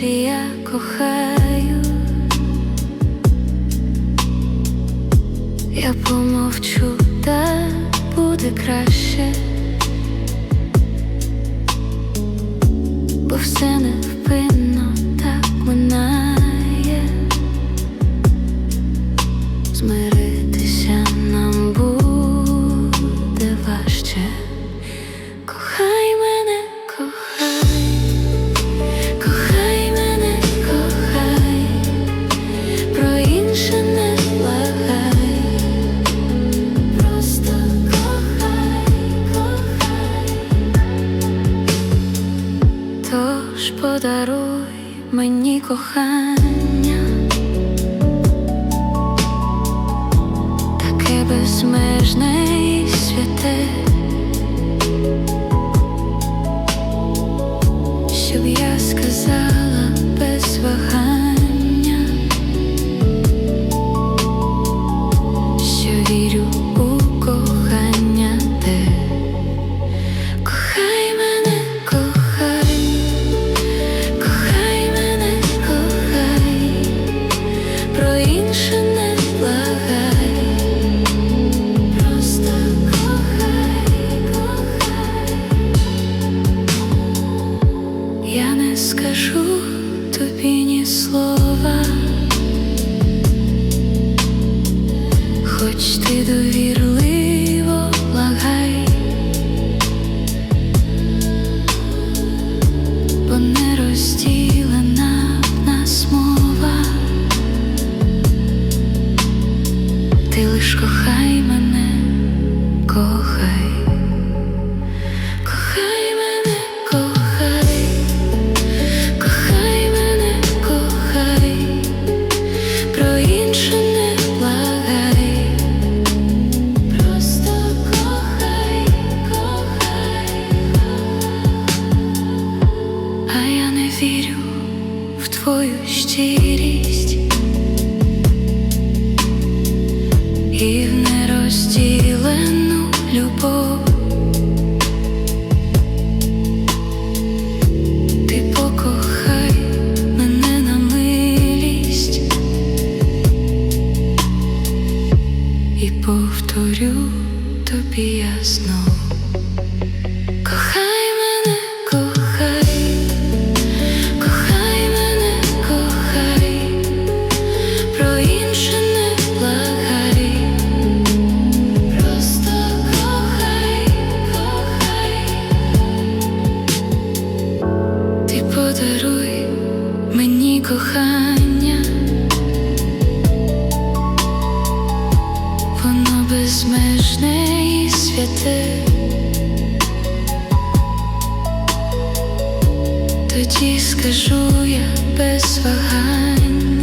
чи я кохаю. Я помовчу, та буде краще, бо все невпинно подаруй мені кохання. таке безмежне і святе, скажу тобі ні слова, хоч ти довірливо тобі я знов. Кохай мене, кохай, кохай мене, кохай, про інше не благай. Просто кохай, кохай, ти подаруй мені кохання, безмежне і. Тоді скажу я без вагання.